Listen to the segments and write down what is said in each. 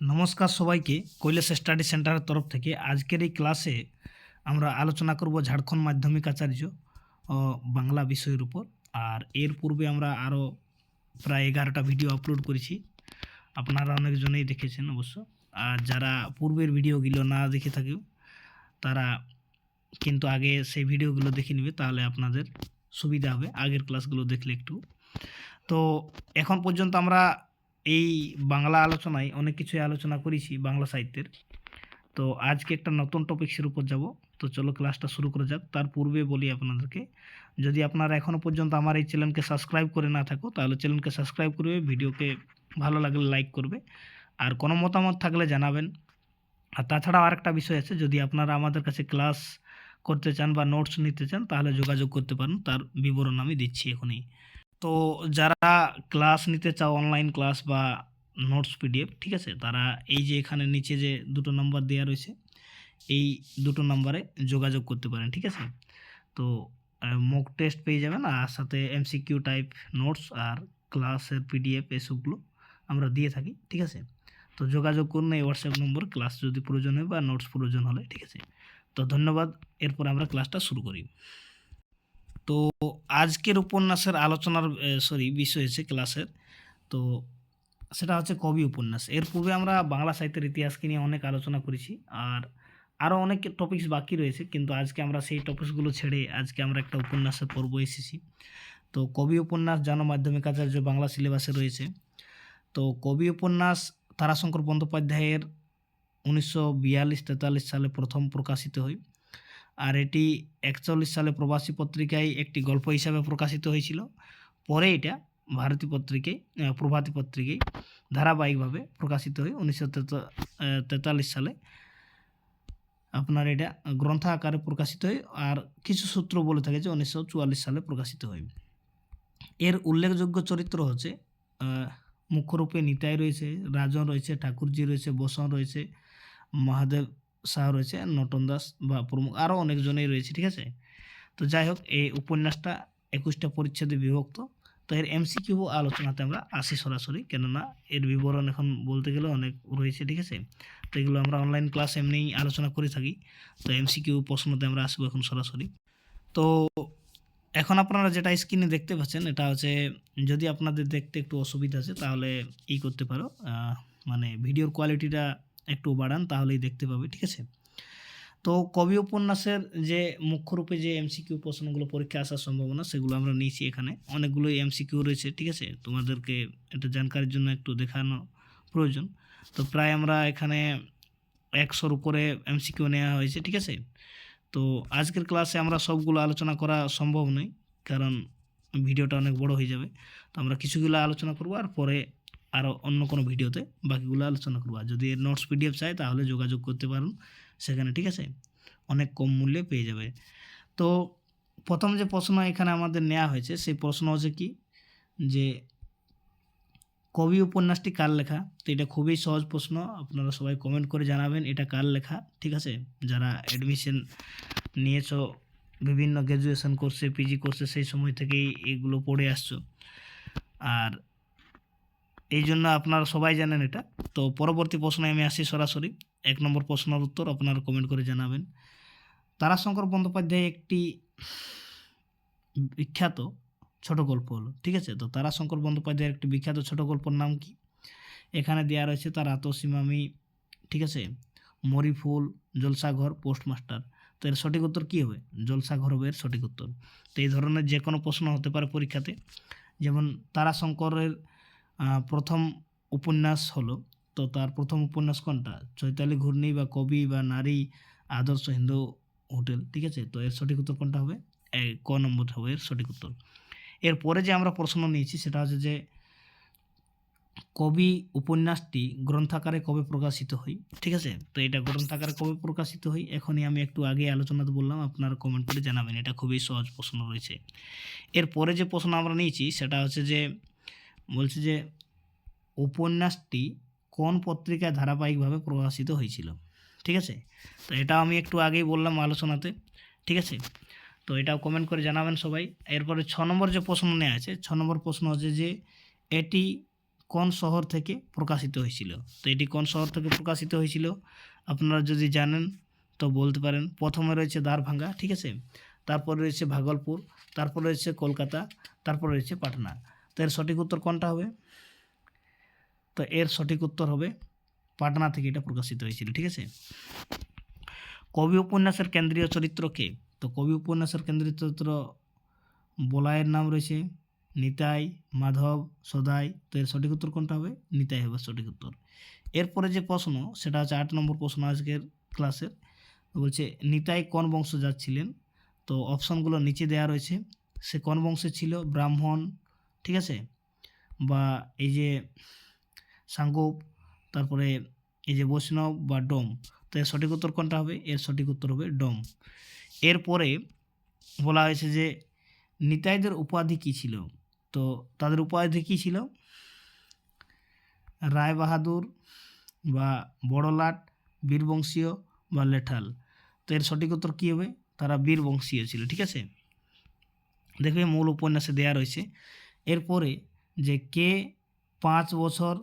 নমস্কার সবাইকে, কৈলাস স্টাডি সেন্টারের তরফ থেকে। আজকের এই ক্লাসে আমরা আলোচনা করব ঝাড়খণ্ড মাধ্যমিক আচার্য বাংলা বিষয়ের উপর। আর এর পূর্বে আমরা আরও প্রায় এগারোটা ভিডিও আপলোড করেছি। আপনারা অনেকজনেই দেখেছেন অবশ্য। আর যারা পূর্বের ভিডিওগুলো না দেখে থাকেও, তারা কিন্তু আগে সেই ভিডিওগুলো দেখে নেবে, তাহলে আপনাদের সুবিধা হবে। আগের ক্লাসগুলো দেখলে একটু। তো এখন পর্যন্ত আমরা এই বাংলা আলোচনায় অনেক কিছুই আলোচনা করেছি বাংলা সাহিত্যের। তো আজকে একটা নতুন টপিক্সের উপর যাব। তো চলো ক্লাসটা শুরু করা যাক। তার পূর্বে বলি আপনাদেরকে, যদি আপনারা এখনও পর্যন্ত আমার এই চ্যানেলকে সাবস্ক্রাইব করে না থাকো, তাহলে চ্যানেলকে সাবস্ক্রাইব করবে ভিডিওকে ভালো লাগলে লাইক করবে। আর কোনো মতামত থাকলে জানাবেন। আর তাছাড়াও আরেকটা বিষয় আছে, যদি আপনারা আমাদের কাছে ক্লাস করতে চান বা নোটস নিতে চান, তাহলে যোগাযোগ করতে পারেন। তার বিবরণ আমি দিচ্ছি এখনই। তো যারা ক্লাস নিতে চাও অনলাইন ক্লাস বা নোটস পিডিএফ ঠিক আছে? তারা এই যে এখানে নিচে যে দুটো নাম্বার দেওয়া রয়েছে, এই দুটো নাম্বারে যোগাযোগ করতে পারেন, ঠিক আছে? তো মক টেস্ট পেয়ে যাবেন, আর সাথে এমসিকিউ টাইপ নোটস আর ক্লাসের পিডিএফ এসবগুলো আমরা দিয়ে থাকি, ঠিক আছে? তো যোগাযোগ করুন, এই হোয়াটসঅ্যাপ নম্বর ক্লাস যদি প্রয়োজন হয় বা নোটস প্রয়োজন হলে, ঠিক আছে? তো ধন্যবাদ, এরপর আমরা ক্লাসটা শুরু করি। তো আজকের উপন্যাসের আলোচনার সরি বিষয় হচ্ছে ক্লাসের। তো সেটা হচ্ছে কবি উপন্যাস। এর পূর্বে আমরা বাংলা সাহিত্যের ইতিহাসকে নিয়ে অনেক আলোচনা করেছি আর আরও অনেক টপিকস বাকি রয়েছে, কিন্তু আজকে আমরা সেই টপিকসগুলো ছেড়ে আজকে আমরা একটা উপন্যাসের পর্ব এসেছি। তো কবি উপন্যাস জানো মাধ্যমিক আচার্য বাংলা সিলেবাসে রয়েছে। তো কবি উপন্যাস তারাশঙ্কর বন্দ্যোপাধ্যায়ের উনিশশো বিয়াল্লিশ তেতাল্লিশ সালে প্রথম প্রকাশিত হয়। আর এটি একচল্লিশ সালে প্রবাসী পত্রিকায় একটি গল্প হিসাবে প্রকাশিত হয়েছিল। পরে এটা ভারতী পত্রিকায় প্রভাতী পত্রিকায় ধারাবাহিকভাবে প্রকাশিত হয় উনিশশো তেতাল্লিশ সালে। আপনার এটা গ্রন্থ আকারে প্রকাশিত হয় আর কিছু সূত্র বলে থাকে যে উনিশশো চুয়াল্লিশ সালে প্রকাশিত হয়। এর উল্লেখযোগ্য চরিত্র হচ্ছে মুখ্যরূপে নিতাই রয়েছে, রাজন রয়েছে, ঠাকুরজি রয়েছে, বসন রয়েছে, মহাদেব শাহ রয়েছে, নটন দাস বা প্রমুখ আরও অনেকজনেই রয়েছে, ঠিক আছে? তো যাই হোক এই উপন্যাসটা একুশটা পরিচ্ছেদে বিভক্ত। তো এর এমসিকিউ আলোচনাতে আমরা আসি সরাসরি, কেননা এর বিবরণ এখন বলতে গেলে অনেক রয়েছে, ঠিক আছে? তো এগুলো আমরা অনলাইন ক্লাস এমনিই আলোচনা করে থাকি। তো এমসিকিউ প্রশ্নতে আমরা আসব এখন সরাসরি। তো এখন আপনারা যেটা স্ক্রিনে দেখতে পাচ্ছেন, এটা হচ্ছে যদি আপনাদের দেখতে একটু অসুবিধা আছে, তাহলে ই করতে পারো। মানে ভিডিওর কোয়ালিটিটা একটু বাড়ান, তাহলেই দেখতে পাবে, ঠিক আছে? তো কবি উপন্যাসের যে মুখ্যরূপে যে এমসিকিউ প্রশ্নগুলো পরীক্ষা আসার সম্ভাবনা, সেগুলো আমরা নিয়েছি এখানে। অনেকগুলোই এমসিকিউ রয়েছে, ঠিক আছে? তোমাদেরকে এটা জানকারির জন্য একটু দেখানো প্রয়োজন। তো প্রায় আমরা এখানে একশোর উপরে এমসিকিউ নেওয়া হয়েছে, ঠিক আছে? তো আজকের ক্লাসে আমরা সবগুলো আলোচনা করা সম্ভব নয়, কারণ ভিডিওটা অনেক বড় হয়ে যাবে। তো আমরা কিছুগুলো আলোচনা করব, আর পরে আরও অন্য কোনো ভিডিওতে বাকিগুলো আলোচনা করব। আর যদি নোটস পিডিএফ চাই, তাহলে যোগাযোগ করতে পারুন সেখানে, ঠিক আছে? অনেক কম মূল্যে পেয়ে যাবে। তো প্রথম যে প্রশ্ন এখানে আমাদের নেওয়া হয়েছে, সেই প্রশ্ন হচ্ছে কি? যে কবি উপন্যাসটি কার লেখা? তো এটা খুবই সহজ প্রশ্ন, আপনারা সবাই কমেন্ট করে জানাবেন এটা কার লেখা, ঠিক আছে? যারা অ্যাডমিশন নিয়েছো, বিভিন্ন গ্র্যাজুয়েশন কোর্সে পিজি কোর্সে সেই সময় থেকেই এগুলো পড়ে আসছো। আর এই জন্য আপনারা সবাই জানেন এটা। তো পরবর্তী প্রশ্নে আমি আসি সরাসরি। এক নম্বর প্রশ্নের উত্তর আপনারা কমেন্ট করে জানাবেন। তারাশঙ্কর বন্দ্যোপাধ্যায় একটি বিখ্যাত ছোট গল্প হলো, ঠিক আছে? তো তারাশঙ্কর বন্দ্যোপাধ্যায়ের একটি বিখ্যাত ছোট গল্পর নাম কি? এখানে দেওয়া রয়েছে তার আতসীমামি, ঠিক আছে? মরিফুল, জলসাঘর, পোস্টমাস্টার। তো এর সঠিক উত্তর কী হবে? জলসাঘর হবে এর সঠিক উত্তর। তো এই ধরনের যে কোনো প্রশ্ন হতে পারে পরীক্ষাতে। যেমন তারাশঙ্করের প্রথম উপন্যাস হলো। তো তার প্রথম উপন্যাস কোনটা? চৈতালি ঘূর্ণি বা কবি বা নারী আদর্শ হিন্দু হোটেল, ঠিক আছে? তো এর সঠিক উত্তর কোনটা হবে? ক নম্বর হবে এর সঠিক উত্তর। এরপরে যে আমরা প্রশ্ন নিয়েছি সেটা হচ্ছে যে, কবি উপন্যাসটি গ্রন্থাকারে কবে প্রকাশিত হয়? ঠিক আছে? তো এটা গ্রন্থাকারে কবে প্রকাশিত হয়? এখনই আমি একটু আগে আলোচনাতে বললাম, আপনারা কমেন্ট করে জানাবেন। এটা খুবই সহজ প্রশ্ন রয়েছে। এরপরে যে প্রশ্ন আমরা নিয়েছি সেটা হচ্ছে যে বলছে যে উপন্যাসটি কোন পত্রিকায় ধারাবাহিকভাবে প্রকাশিত হয়েছিল? ঠিক আছে? তো এটা আমি একটু আগেই বললাম আলোচনাতে। ঠিক আছে? তো এটাও কমেন্ট করে জানাবেন সবাই। এরপরে ছ নম্বর যে প্রশ্ন নেওয়া আছে, ছ নম্বর প্রশ্ন হচ্ছে যে এটি কোন শহর থেকে প্রকাশিত হয়েছিল? তো এটি কোন শহর থেকে প্রকাশিত হয়েছিল? আপনারা যদি জানেন তো বলতে পারেন। প্রথমে রয়েছে দ্বারভাঙ্গা, ঠিক আছে? তারপর রয়েছে ভাগলপুর, তারপর রয়েছে কলকাতা, তারপর রয়েছে পাটনা। তো এর সঠিক উত্তর কোনটা হবে? তো এর সঠিক উত্তর হবে পাটনা থেকে এটা প্রকাশিত হয়েছিল, ঠিক আছে? কবি উপন্যাসের কেন্দ্রীয় চরিত্র কে? তো কবি উপন্যাসের কেন্দ্রীয় চরিত্র বলায়ের নাম রয়েছে নিতাই মাধব সদাই, তো এর সঠিক উত্তর কোনটা হবে? নিতাই হবে সঠিক উত্তর। এরপরে যে প্রশ্ন, সেটা হচ্ছে আট নম্বর প্রশ্ন আজকের ক্লাসের বলছে, নিতাই কোন বংশজাত ছিলেন তো অপশনগুলো নিচে দেওয়া রয়েছে। সে কোন বংশে ছিল? ব্রাহ্মণ ঠিক আছে? বা এই যে সাঙ্গোপ তারপরে এই যে বৈষ্ণব বা ডোম, তো এর সঠিক উত্তর কোনটা হবে? এর সঠিক উত্তর হবে ডোম। এরপরে বলা হয়েছে যে নিতাইদের উপাধি কী ছিল? তো তাদের উপাধি কী ছিল? রায় বাহাদুর বা বড়লাট, বীরবংশীয় বা লেঠাল। তো এর সঠিক উত্তর কী হবে? তারা বীরবংশীয় ছিল, ঠিক আছে? দেখবে মূল উপন্যাসে দেয়া রয়েছে এরপরে যে কে পাঁচ বছর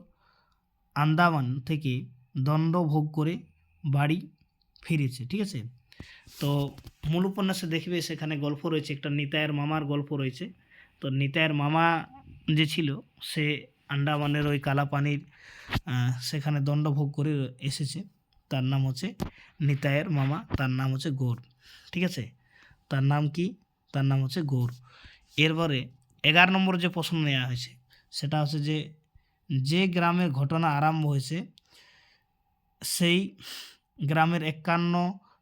আন্দামান থেকে দণ্ড ভোগ করে বাড়ি ফিরেছে, ঠিক আছে? তো মূল উপন্যাসে দেখবে সেখানে গল্প রয়েছে, একটা নিতায়ের মামার গল্প রয়েছে। তো নিতায়ের মামা যে ছিল, সে আন্দামানের ওই কালাপানির সেখানে দণ্ড ভোগ করে এসেছে। তার নাম হচ্ছে নিতায়ের মামা, তার নাম হচ্ছে গৌর, ঠিক আছে? তার নাম কি? তার নাম হচ্ছে গৌর। এরপরে এগারো নম্বর যে প্রশ্ন নেওয়া হয়েছে, সেটা হচ্ছে যে যে গ্রামের ঘটনা আরম্ভ হয়েছে, সেই গ্রামের একান্ন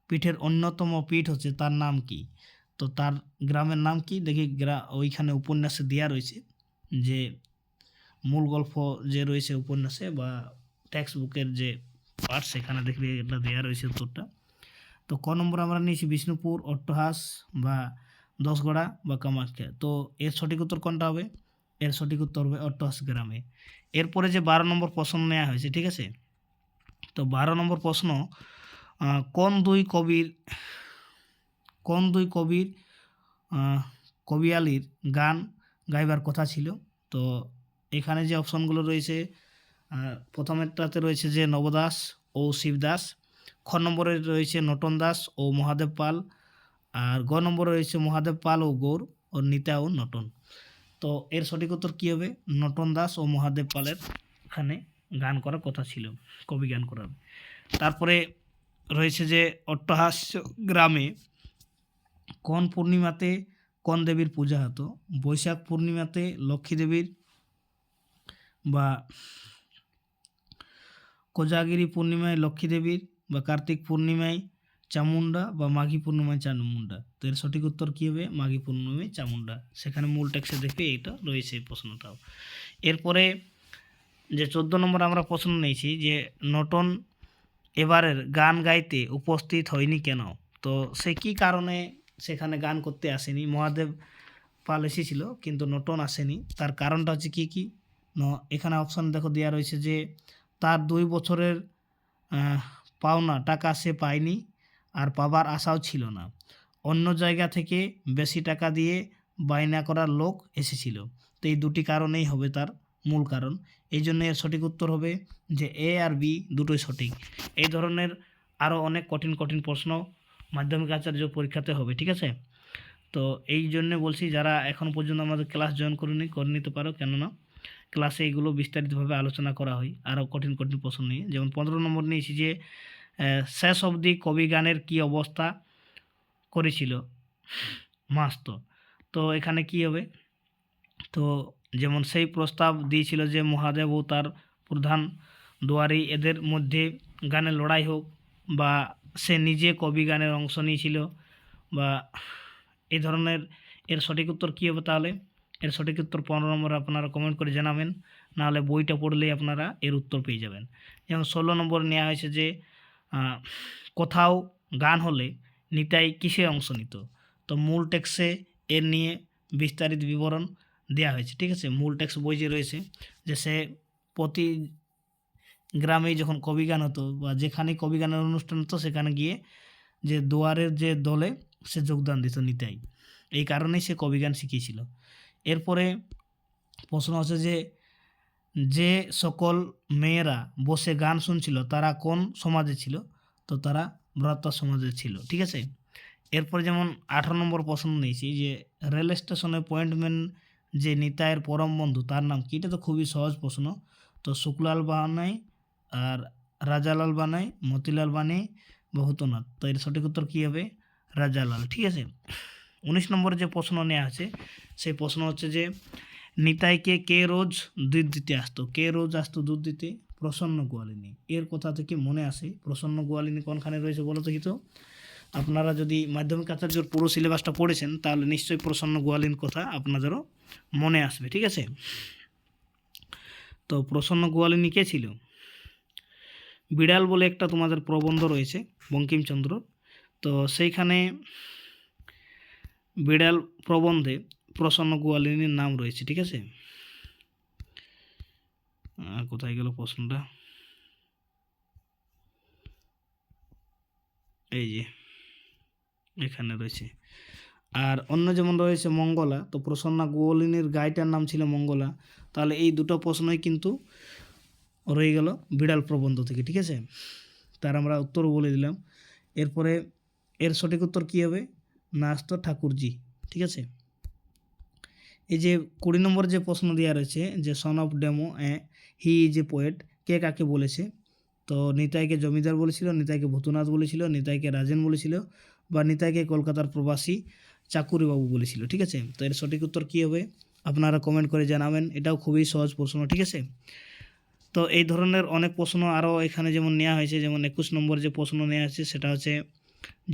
পীঠের অন্যতম পীঠ হচ্ছে তার নাম কি? তো তার গ্রামের নাম কি? দেখি গ্রা, ওইখানে উপন্যাসে দেওয়া রয়েছে যে, মূল গল্প যে রয়েছে উপন্যাসে বা টেক্সট বুকের যে পার্ট সেখানে দেখবে এটা দেওয়া রয়েছে উত্তরটা। তো ক নম্বর আমরা নিয়েছি বিষ্ণুপুর, অট্টহাস বা দশগড়া বা কামাখ্যা। তো এর সঠিক উত্তর কোনটা হবে? এর সঠিক উত্তর হবে অট্টহাস গ্রামে। এরপরে যে বারো নম্বর প্রশ্ন নেওয়া হয়েছে, ঠিক আছে? তো বারো নম্বর প্রশ্ন কোন দুই কবির, কোন দুই কবির কবিয়ালির গান গাইবার কথা ছিল? তো এখানে যে অপশনগুলো রয়েছে প্রথমেরটাতে রয়েছে যে নবদাস ও শিবদাস, খ নম্বরে রয়েছে নটন দাস ও মহাদেব পাল আর গ নম্বরে রয়েছে মহাদেব পাল ও গৌর ও নিতা ও নটন। তো এর সঠিক উত্তর কী হবে? নটন দাস ও মহাদেব পালের এখানে গান করার কথা ছিল, কবি গান করার। তারপরে রয়েছে যে অট্টহাস্য গ্রামে কোন পূর্ণিমাতে কোন দেবীর পূজা হতো? বৈশাখ পূর্ণিমাতে লক্ষ্মী দেবীর বা কোজাগিরি পূর্ণিমায় লক্ষ্মী দেবীর বা কার্তিক পূর্ণিমায় চামুন্ডা বা মাঘী পূর্ণিমায় চামুন্ডা তো এর সঠিক উত্তর কী হবে? মাঘী পূর্ণিমায় চামুন্ডা সেখানে মূল টেক্সে দেখবে এইটা রয়েছে এই প্রশ্নটাও। এরপরে যে চোদ্দ নম্বর আমরা প্রশ্ন নিয়েছি যে নটন এবারের গান গাইতে উপস্থিত হয়নি কেন? তো সে কী কারণে সেখানে গান করতে আসেনি? মহাদেব পাল এসেছিল, কিন্তু নটন আসেনি। তার কারণটা হচ্ছে কী কী? এখানে অপশন দেখো দেওয়া রয়েছে যে তার দুই বছরের পাওনা টাকা সে পায়নি। আর পাবার আশাও ছিল না। অন্য জায়গা থেকে বেশি টাকা দিয়ে বায়না করার লোক এসেছিল। তো এই দুটি কারণেই হবে তার মূল কারণ। এই জন্য এর সঠিক উত্তর হবে যে এ আর বি দুটোই সঠিক। এই ধরনের আরও অনেক কঠিন কঠিন প্রশ্ন মাধ্যমিক আচার্য পরীক্ষাতে হবে, ঠিক আছে? তো এই জন্য বলছি, যারা এখন পর্যন্ত আমাদের ক্লাস জয়েন করেনি, করে নিতে পারো। কেননা ক্লাসে এইগুলো বিস্তারিতভাবে আলোচনা করা হয় আরও কঠিন কঠিন প্রশ্ন নিয়ে। যেমন পনেরো নম্বর নিয়েছি যে শেষ অবধি কবি গানের কী অবস্থা করেছিল? মাস্ত। তো এখানে কি হবে? তো যেমন সেই প্রস্তাব দিয়েছিল যে মহাদেব ও তার প্রধান দুয়ারি এদের মধ্যে গানের লড়াই হোক বা সে নিজে কবি গানের অংশ নিয়েছিল বা এই ধরনের, এর সঠিক উত্তর কী হবে তাহলে? এর সঠিক উত্তর পনেরো নম্বর আপনারা কমেন্ট করে জানাবেন। নাহলে বইটা পড়লেই আপনারা এর উত্তর পেয়ে যাবেন। যেমন ষোলো নম্বর নেওয়া হয়েছে যে কোথাও গান হলে নিতাই কিসে অংশ নিত? তো মূল টেক্সে এর নিয়ে বিস্তারিত বিবরণ দেওয়া হয়েছে, ঠিক আছে? মূল টেক্সট বই যে রয়েছে যে সে প্রতি গ্রামেই যখন কবি গান হতো বা যেখানে কবি গানের অনুষ্ঠান হতো, সেখানে গিয়ে যে দুয়ারের যে দলে সে যোগদান দিত নিতাই। এই কারণেই সে কবি গান শিখিয়েছিল। এরপরে প্রশ্ন হচ্ছে যে যে সকল মেয়েরা বসে গান শুনছিল, তারা কোন সমাজে ছিল? তো তারা ব্রাত্য সমাজে ছিল, ঠিক আছে? এরপর যেমন আঠারো নম্বর প্রশ্ন নিয়েছি যে, রেল স্টেশনে পয়েন্টম্যান যে নিতাইয়ের পরম বন্ধু, তার নাম কি? এটা তো খুবই সহজ প্রশ্ন। তো শুক্লাল বানাই আর রাজালাল বানাই, মতিলাল বানাই, বহুতনাথ। তো এর সঠিক উত্তর কী হবে? রাজালাল, ঠিক আছে? উনিশ নম্বরে যে প্রশ্ন নেওয়া আছে, সেই প্রশ্ন হচ্ছে যে নিতাইকে কে রোজ দুধ দিতে আসতো? কে রোজ আসতো দুধ দিতে? প্রসন্ন গোয়ালিনী। এর কথা থেকে মনে আসে প্রসন্ন গোয়ালিনী কোনখানে রয়েছে বলো তো কি আপনারা যদি মাধ্যমিক আচার্যর পুরো সিলেবাসটা পড়েছেন, তাহলে নিশ্চয়ই প্রসন্ন গোয়ালিনীর কথা আপনাদেরও মনে আসবে, ঠিক আছে? তো প্রসন্ন গোয়ালিনী কে ছিল? বিড়াল বলে একটা তোমাদের প্রবন্ধ রয়েছে বঙ্কিমচন্দ্র তো সেইখানে বিড়াল প্রবন্ধে প্রসন্ন গোয়ালিনীর নাম রয়েছে, ঠিক আছে? আর কোথায় গেল প্রশ্নটা? এই যে, এখানে রয়েছে। আর অন্য যেমন রয়েছে মঙ্গলা, তো প্রসন্না গোয়ালিনীর গাইটার নাম ছিল মঙ্গলা। তাহলে এই দুটো প্রশ্নই কিন্তু রয়ে গেল বিড়াল প্রবন্ধ থেকে, ঠিক আছে? তার আমরা উত্তর বলে দিলাম। এরপরে এর সঠিক উত্তর কী হবে? নাস্ত ঠাকুরজি, ঠিক আছে? এই যে কুড়ি নম্বর যে প্রশ্ন দেওয়া রয়েছে যে son of demo he is a poet কে কাকে বলেছে? তো নিতাইকে জমিদার বলেছিল, নিতাইকে ভূতনাথ বলেছিল, নিতাইকে রাজেন বলেছিল বা নিতাইকে কলকাতার প্রবাসী চাকুরিবাবু বলেছিল, ঠিক আছে? তো এর সঠিক উত্তর কী হবে? আপনারা কমেন্ট করে জানাবেন, এটাও খুবই সহজ প্রশ্ন, ঠিক আছে? তো এই ধরনের অনেক প্রশ্ন আরও এখানে যেমন নেওয়া হয়েছে, যেমন একুশ নম্বর যে প্রশ্ন নেওয়া আছে সেটা হচ্ছে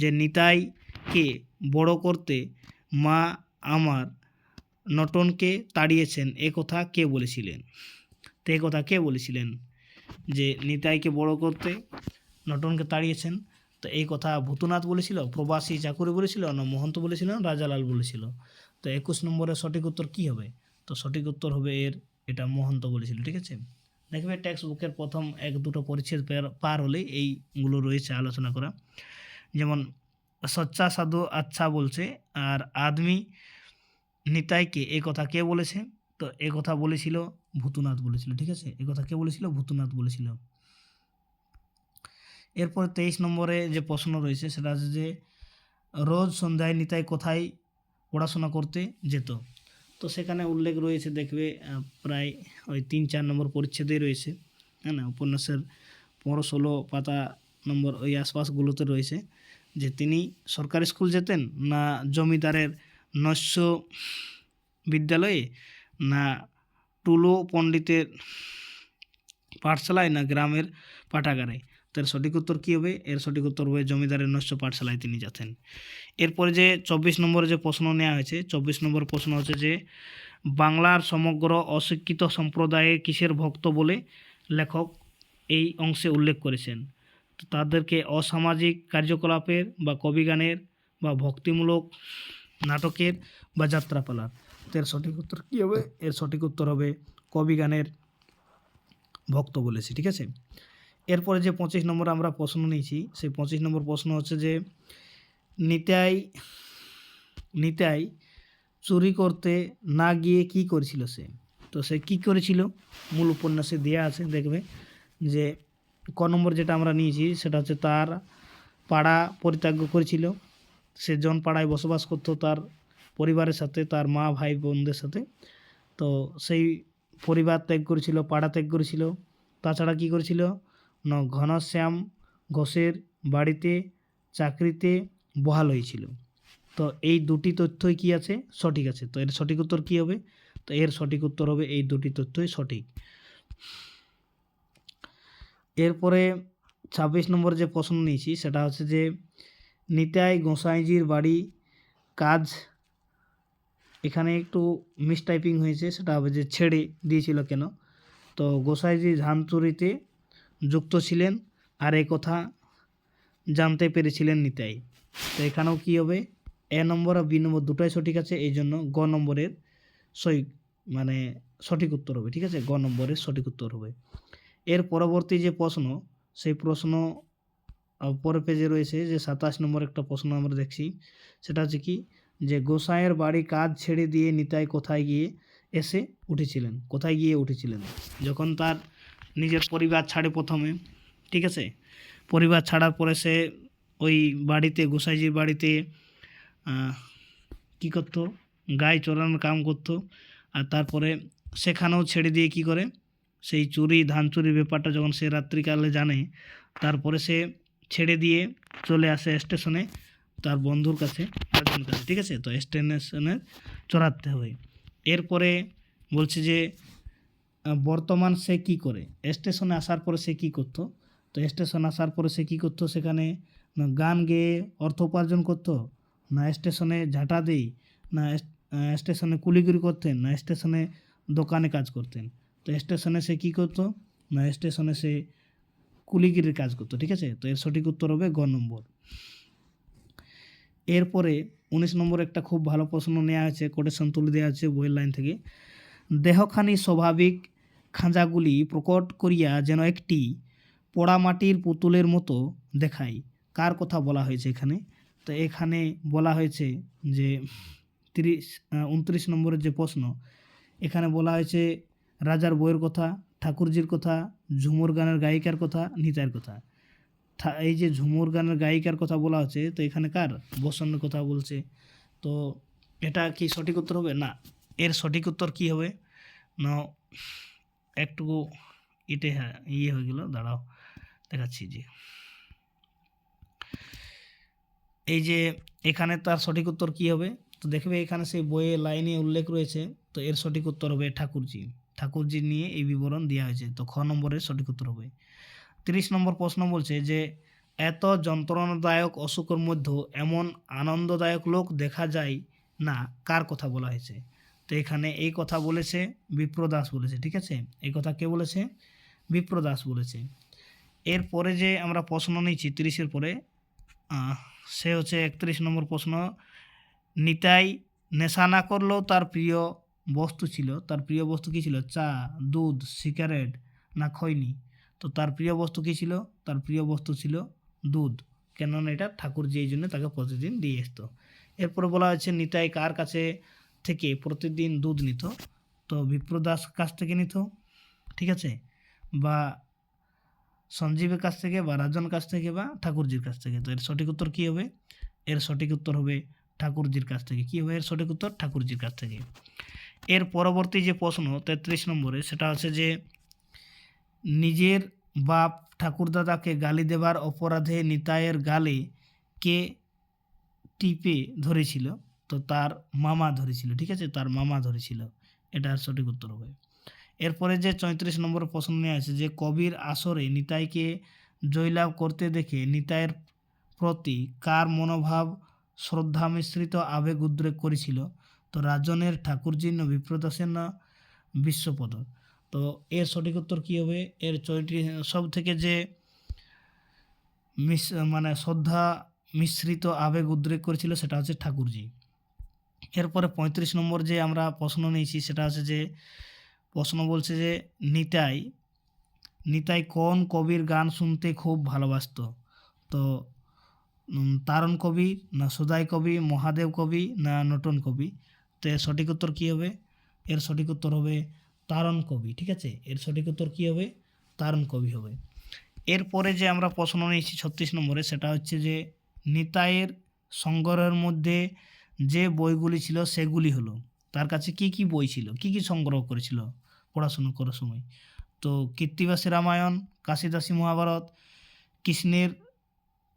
যে নিতাইকে বড় করতে মা আমার নটনকে তাড়িয়েছেন, এ কথা কে বলেছিলেন? তো এ কথা কে বলেছিলেন? যে নিতাইকে বড় করতে নটনকে তাড়িয়েছেন। তো এই কথা ভূতনাথ বলেছিল প্রবাসী চাকুরি বলেছিল, না মহন্ত বলেছিল রাজালাল বলেছিল। তো একুশ নম্বরের সঠিক উত্তর কী হবে? তো সঠিক উত্তর হবে এর, এটা মহন্ত বলেছিল, ঠিক আছে? দেখবে টেক্সট বুকের প্রথম এক দুটো পরিচ্ছেদ পার হলেই এইগুলো রয়েছে আলোচনা করা। যেমন, সচ্চা সাধু আচ্ছা বলছে, আর আদমি নিতাইকে এই কথা কে বলেছে? তো এ কথা বলেছিল ভূতনাথ বলেছিল, ঠিক আছে? এ কথা কে বলেছিল? ভূতনাথ বলেছিল। এরপর তেইশ নম্বরে যে প্রশ্ন রয়েছে, সেটা হচ্ছে যে, রোজ সন্ধ্যায় নিতাই কোথায় পড়াশোনা করতে যেত? তো সেখানে উল্লেখ রয়েছে, দেখবে প্রায় ওই তিন চার নম্বর পরিচ্ছেদেই রয়েছে হ্যাঁ না? উপন্যাসের পনেরো ষোলো পাতা নম্বর ওই আশপাশগুলোতে রয়েছে, যে তিনি সরকারি স্কুল যেতেন না জমিদারের নস্য বিদ্যালয়ে না টুলো পণ্ডিতের পাঠশালায় না গ্রামের পাঠাগারে? তার সঠিক উত্তর কী হবে? এর সঠিক উত্তর হবে জমিদারের নস্য পাঠশালায় তিনি যেতেন এরপরে যে চব্বিশ নম্বরে যে প্রশ্ন নেওয়া হয়েছে, চব্বিশ নম্বর প্রশ্ন হচ্ছে যে, বাংলার সমগ্র অশিক্ষিত সম্প্রদায়ে কিসের ভক্ত বলে লেখক এই অংশে উল্লেখ করেছেন? তাদেরকে অসামাজিক কার্যকলাপের বা কবিগানের বা ভক্তিমূলক নাটকের বা যাত্রাপালার। তো এর সঠিক উত্তর কী হবে? এর সঠিক উত্তর হবে কবিগানের ভক্ত বলেছি, ঠিক আছে? এরপরে যে পঁচিশ নম্বর আমরা প্রশ্ন নিয়েছি, সেই পঁচিশ নম্বর প্রশ্ন হচ্ছে যে, নিতাই নিতাই চুরি করতে না গিয়ে কি করেছিল সে? তো সে কি করেছিল? মূল উপন্যাসে দেওয়া আছে, দেখবে যে, ক নম্বর যেটা আমরা নিয়েছি, সেটা হচ্ছে তার পাড়া পরিত্যাগ করেছিল। সে জন পাড়ায় বসবাস করতো তার পরিবারের সাথে, তার মা, ভাই, বোনদের সাথে। তো সেই পরিবার ত্যাগ করেছিল, পাড়া ত্যাগ করেছিল। তাছাড়া কি করেছিল? ন, ঘনশ্যাম ঘোষের বাড়িতে চাকরিতে বহাল হয়েছিল। তো এই দুটি তথ্যই কি আছে? সঠিক আছে। তো এর সঠিক উত্তর কি হবে? তো এর সঠিক উত্তর হবে এই দুটি তথ্যই সঠিক। এরপরে ছাব্বিশ নম্বর যে প্রশ্ন নিয়েছি, সেটা হচ্ছে যে নিতাই গোসাইজির বাড়ি কাজ। এখানে একটু মিস টাইপিং হয়েছে, সেটা হবে যে ছেড়ে দিয়েছিল কেন? তো গোসাইজি ধানচুরিতে যুক্ত ছিলেন আর এই কথা জানতে পেরেছিলেন নিতাই। তো এখানেও কী হবে? এ নম্বর আর বি নম্বর দুটোই সঠিক আছে, এই জন্য গ নম্বরের সই মানে সঠিক উত্তর হবে, ঠিক আছে? গ নম্বরের সঠিক উত্তর হবে। এর পরবর্তী যে প্রশ্ন, সেই প্রশ্ন পরের পেজে রয়েছে যে সাতাশ নম্বর একটা প্রশ্ন আমরা দেখছি। সেটা হচ্ছে কি? যে গোসাইয়ের বাড়ি কাজ ছেড়ে দিয়ে নিতাই কোথায় গিয়ে এসে উঠেছিলেন? কোথায় গিয়ে উঠেছিলেন? যখন তার নিজের পরিবার ছাড়ে প্রথমে, ঠিক আছে? পরিবার ছাড়ার পরে সে ওই বাড়িতে, গোসাইজির বাড়িতে কী করতো? গাই চড়ানোর কাম করতো। আর তারপরে সেখানেও ছেড়ে দিয়ে কি করে? সেই চুরি ধান চুরির ব্যাপারটা যখন সে রাত্রিকালে জানে, তারপরে সে ছেড়ে দিয়ে চলে আসে স্টেশনে তার বন্ধুর কাছে রাজনের কাছে, ঠিক আছে? তো স্টেশনে চড়াতে হবে এরপরে বলছে যে বর্তমান সে কি করে? স্টেশনে আসার পরে সে কি করতো? তো স্টেশন আসার পরে সে কি করতো? সেখানে গান গেয়ে অর্থ উপার্জন করতো? না স্টেশনে ঝাঁটা দেই? না স্টেশনে কুলিগুড়ি করতেন? না স্টেশনে দোকানে কাজ করতেন? তো স্টেশনে সে কি করতো? না স্টেশনে সে কুলিগিরির কাজ করতো, ঠিক আছে? তো এর সঠিক উত্তর হবে গ নম্বর। এরপরে উনিশ নম্বর একটা খুব ভালো প্রশ্ন নেওয়া আছে কোটেশন তুলে দেওয়া আছে বইয়ের লাইন থেকে। দেহখানি স্বাভাবিক খাঁজাগুলি প্রকট করিয়া যেন একটি পোড়ামাটির পুতুলের মতো দেখায়। কার কথা বলা হয়েছে এখানে? তো এখানে বলা হয়েছে যে তিরিশ উনত্রিশ নম্বরের যে প্রশ্ন, এখানে বলা হয়েছে রাজার বইয়ের কথা ঠাকুরজির কথা, ঝুমুর গানের গায়িকার কথা, নিতাইয়ের কথা। এই যে ঝুমুর গানের গায়িকার কথা বলা হচ্ছে, তো এখানে কার বসন্তের কথা বলছে? তো এটা কি সঠিক উত্তর হবে? না, এর সঠিক উত্তর কি হবে? না একটু ইটে হ্যাঁ ইয়ে হয়ে গেল, দাঁড়াও, দেখাচ্ছি যে। এই যে এখানে তার সঠিক উত্তর কি হবে? তো দেখবে এখানে সেই বইয়ে লাইনে উল্লেখ রয়েছে, তো এর সঠিক উত্তর হবে ঠাকুরজি। ঠাকুরজি নিয়ে এই বিবরণ দেওয়া হয়েছে। তো খ নম্বরের সঠিক উত্তর হবে। তিরিশ নম্বর প্রশ্ন বলছে যে, এত যন্ত্রণাদায়ক অসুখের মধ্যে এমন আনন্দদায়ক লোক দেখা যায় না? কার কথা বলা হয়েছে? তো এখানে এই কথা বলেছে বিপ্রদাস বলেছে, ঠিক আছে? এই কথা কে বলেছে? বিপ্রদাস বলেছে। এরপরে যে আমরা প্রশ্ন নিচ্ছি তিরিশের পরে সে হচ্ছে একত্রিশ নম্বর প্রশ্ন। নিতাই নেশা না করলেও তার প্রিয় বস্তু ছিল, তার প্রিয় বস্তু কী ছিল? চা, দুধ সিগারেট না খৈনি তো তার প্রিয় বস্তু কী ছিল? তার প্রিয় বস্তু ছিল দুধ। কেননা এটা ঠাকুরজি এই জন্য তাকে প্রতিদিন দিয়ে আসতো এরপর বলা হয়েছে, নিতাই কার কাছে থেকে প্রতিদিন দুধ নিত? তো বিপ্রদাস কাছ থেকে নিত, ঠিক আছে? বা সঞ্জীবের কাছ থেকে, বা রাজন কাছ থেকে, বা ঠাকুরজির কাছ থেকে। তো এর সঠিক উত্তর কী হবে? এর সঠিক উত্তর হবে ঠাকুরজির কাছ থেকে। কী হবে এর সঠিক উত্তর? ঠাকুরজির কাছ থেকে। এর পরবর্তী যে প্রশ্ন তেত্রিশ নম্বরে, সেটা হচ্ছে যে, নিজের বাপ ঠাকুরদাদাকে গালি দেবার অপরাধে নিতাইয়ের গালে কে টিপে ধরেছিল? তো তার মামা ধরেছিল, ঠিক আছে? তার মামা ধরেছিল। এটার সঠিক উত্তর হবে। এরপরে যে চৌত্রিশ নম্বর প্রশ্ন নিয়ে আছে যে, কবির আসরে নিতাইকে জয়লাভ করতে দেখে নিতাইয়ের প্রতি কার মনোভাব শ্রদ্ধা মিশ্রিত আবেগ উদ্রেক করেছিল? তো রাজনের ঠাকুরজি না বিপ্রদাসের না, বিশ্বপদ। তো এর সঠিক উত্তর কী হবে? এর চৌত্রিশ সব থেকে যে মিস মানে শ্রদ্ধা মিশ্রিত আবেগ উদ্রেক করেছিল সেটা হচ্ছে ঠাকুরজি। এরপরে পঁয়ত্রিশ নম্বর যে আমরা প্রশ্ন নিয়েছি সেটা হচ্ছে যে, প্রশ্ন বলছে যে, নিতাই নিতাই কোন কবির গান শুনতে খুব ভালোবাসতো? তো তারণ কবি না সুদাই কবি, মহাদেব কবি না নটন কবি? তো এর সঠিক উত্তর কী হবে? এর সঠিক উত্তর হবে তারণ কবি, ঠিক আছে? এর সঠিক উত্তর কী হবে? তারণ কবি হবে। এরপরে যে আমরা প্রশ্ন নিয়েছি ছত্রিশ নম্বরে, সেটা হচ্ছে যে নিতাইয়ের সংগ্রহের মধ্যে যে বইগুলি ছিল সেগুলি হলো। তার কাছে কি কি বই ছিল? কি কি সংগ্রহ করেছিল পড়াশুনো করার সময়? তো কীর্তিবাসী রামায়ণ, কাশিদাসী মহাভারত, কৃষ্ণের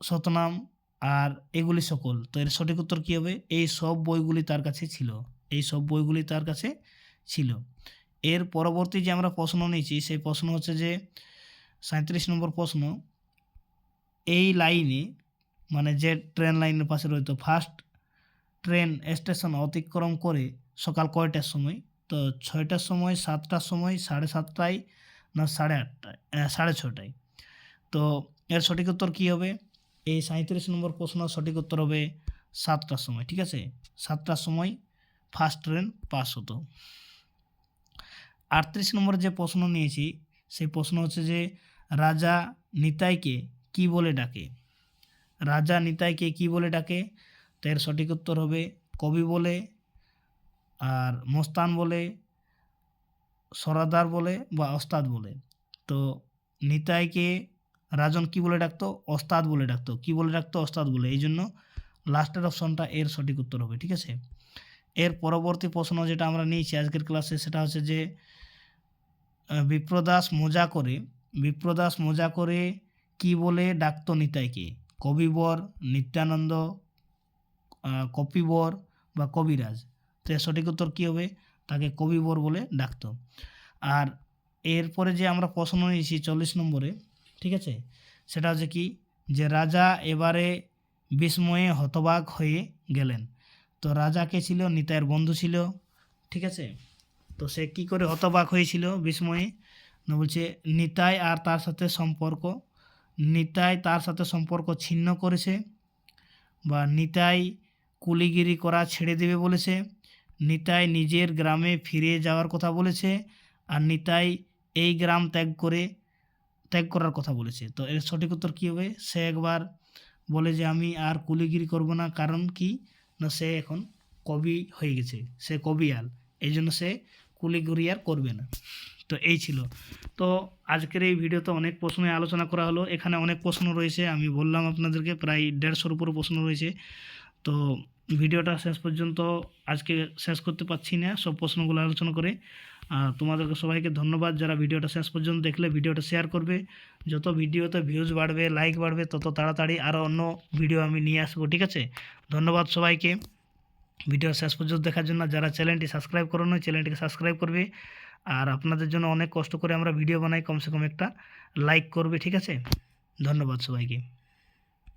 শতনাম আর এগুলি সকল। তো এর সঠিক উত্তর কী হবে? এই সব বইগুলি তার কাছে ছিল। এই সব বইগুলি তার কাছে ছিল। এর পরবর্তী যে আমরা প্রশ্ন নিয়েছি, সেই প্রশ্ন হচ্ছে যে সাঁত্রিশ নম্বর প্রশ্ন, এই লাইনে মানে যে ট্রেন লাইনের পাশে রইতো ফার্স্ট ট্রেন স্টেশন অতিক্রম করে সকাল কয়টার সময়? তো ছয়টার সময়, সাতটার সময়, সাড়ে সাতটায় না সাড়ে আটটায়? সাড়ে ছটায় তো এর সঠিক উত্তর কী হবে? এই সাঁত্রিশ নম্বর প্রশ্ন সঠিক উত্তর হবে সাতটার সময়, ঠিক আছে? সাতটার সময় ফার্স্ট ট্রেন পাস হতো। আটত্রিশ নম্বর যে প্রশ্ন নিয়েছি, সেই প্রশ্ন হচ্ছে যে, রাজা নিতাইকে কি বলে ডাকে? রাজা নিতাইকে কি বলে ডাকে? তো এর সঠিক উত্তর হবে কবি বলে, আর মস্তান বলে, সরাদার বলে বা ওস্তাদ বলে। তো নিতাইকে রাজন কি বলে ডাকতো? ওস্তাদ বলে ডাকতো। কি বলে ডাকতো? ওস্তাদ বলে। এই জন্য লাস্টের অপশনটা এর সঠিক উত্তর হবে, ঠিক আছে? এর পরবর্তী প্রশ্ন যেটা আমরা নিয়েছি আজকের ক্লাসে সেটা হচ্ছে যে বিপ্রদাস মজা করে, বিপ্রদাস মজা করে কি বলে ডাকতো নিতাইকে? কবিবর, নিত্যানন্দ কপিবর বা কবিরাজ। তো এর সঠিক উত্তর কী হবে? তাকে কবিবর বলে ডাকতো। আর এরপরে যে আমরা প্রশ্ন নিয়েছি চল্লিশ নম্বরে ঠিক আছে? সেটা হচ্ছে কি যে রাজা এবারে বিস্ময়ে হতবাক হয়ে গেলেন। তো রাজা কে ছিল? নিতাইয়ের বন্ধু ছিল। ঠিক আছে? তো সে কি করে হতবাক হয়েছিল বিস্ময়ে? না বলছে, নিতাই আর তার সাথে সম্পর্ক। নিতাই তার সাথে সম্পর্ক ছিন্ন করেছে বা নিতাই কুলিগিরি করা ছেড়ে দেবে বলেছে। নিতাই নিজের গ্রামে ফিরে যাওয়ার কথা বলেছে। আর নিতাই এই গ্রাম ত্যাগ করে ত্যাগ করার কথা বলেছে। তো এর সঠিক উত্তর কী হবে? সে একবার বলে যে, আমি আর কুলিগিরি করব না। কারণ কি? না, সে এখন কবি হয়ে গেছে। সে কবি কবিয়াল এই জন্য সে কুলিগিরি আর করবে না। তো এই ছিল। তো আজকের এই ভিডিওতে অনেক প্রশ্নে আলোচনা করা হলো। এখানে অনেক প্রশ্ন রয়েছে। আমি বললাম আপনাদেরকে, প্রায় দেড়শোর উপরে প্রশ্ন রয়েছে। তো ভিডিওটা শেষ পর্যন্ত, আজকে শেষ করতে পারছি না। সব প্রশ্নগুলো আলোচনা করে আর তোমাদেরকে সবাইকে ধন্যবাদ যারা ভিডিওটা শেষ পর্যন্ত দেখলে ভিডিওটা শেয়ার করবে। যত ভিডিওতে ভিউজ বাড়বে লাইক বাড়বে, তত তাড়াতাড়ি আরও অন্য ভিডিও আমি নিয়ে আসব, ঠিক আছে? ধন্যবাদ সবাইকে। ভিডিও শেষ পর্যন্ত দেখার জন্য যারা চ্যানেলটি সাবস্ক্রাইব করো না চ্যানেলটিকে সাবস্ক্রাইব করবে। আর আপনাদের জন্য অনেক কষ্ট করে আমরা ভিডিও বানাই, কমসে কম একটা লাইক করবে, ঠিক আছে? ধন্যবাদ সবাইকে।